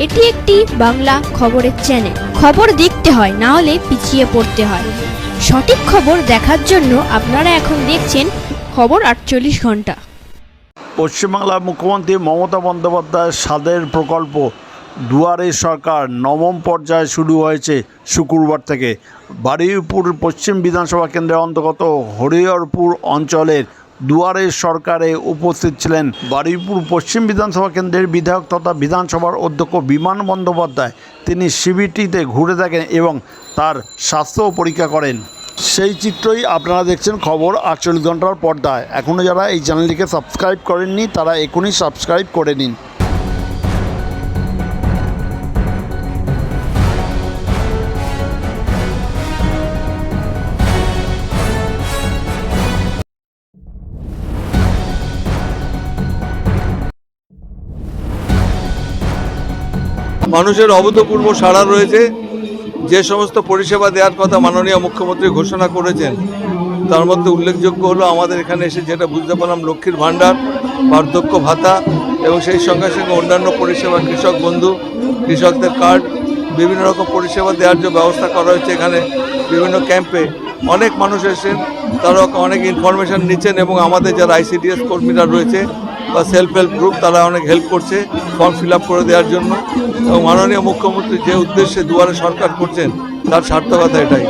এটি একটি বাংলা খবরের চ্যানেল খবর দেখতে হয়, না হলে পিছিয়ে পড়তে হয়। সঠিক খবর দেখার জন্য আপনারা এখন দেখছেন খবর আটচল্লিশ ঘণ্টা। পশ্চিমবাংলার মুখ্যমন্ত্রী মমতা বন্দ্যোপাধ্যায়ের স্বাদের প্রকল্প, দুয়ারে সরকার নবম পর্যায়ে শুরু হয়েছে শুক্রবার থেকে। বারুইপুর পশ্চিম বিধানসভা কেন্দ্রের অন্তর্গত হরিহরপুর অঞ্চলের দুয়ারে সরকারে উপস্থিত ছিলেন বারুইপুর পশ্চিম বিধানসভা কেন্দ্রের বিধায়ক তথা বিধানসভার অধ্যক্ষ বিমান বন্দ্যোপাধ্যায়। তিনি শিবিরটিতে ঘুরে থাকেন এবং তার স্বাস্থ্য পরীক্ষা করেন। সেই চিত্রই আপনারা দেখছেন খবর আটচল্লিশ ঘণ্টার পর্দায়। এখনও যারা এই চ্যানেলটিকে সাবস্ক্রাইব করেননি, তারা এখনই সাবস্ক্রাইব করে নিন। মানুষের অভূতপূর্ব সাড়া রয়েছে। যে সমস্ত পরিষেবা দেওয়ার কথা মাননীয় মুখ্যমন্ত্রী ঘোষণা করেছেন, তার মধ্যে উল্লেখযোগ্য হলো আমাদের এখানে এসে যেটা বুঝতে পারলাম, লক্ষ্মীর ভাণ্ডার বার্ধক্য ভাতা এবং সেই সঙ্গে সঙ্গে অন্যান্য পরিষেবা, কৃষক বন্ধু, কৃষকদের কার্ড, বিভিন্ন রকম পরিষেবা দেওয়ার যে ব্যবস্থা করা হয়েছে এখানে, বিভিন্ন ক্যাম্পে অনেক মানুষ এসেছেন তারা অনেক ইনফরমেশন নিচ্ছেন এবং আমাদের যারা আইসিডিএস কর্মীরা রয়েছে বা সেলফ হেল্প গ্রুপ তারা অনেক হেল্প করছে ফর্ম ফিল করে দেওয়ার জন্য। এবং মাননীয় মুখ্যমন্ত্রী যে উদ্দেশ্যে দুয়ারে সরকার করছেন, তার সার্থকতা এটাই।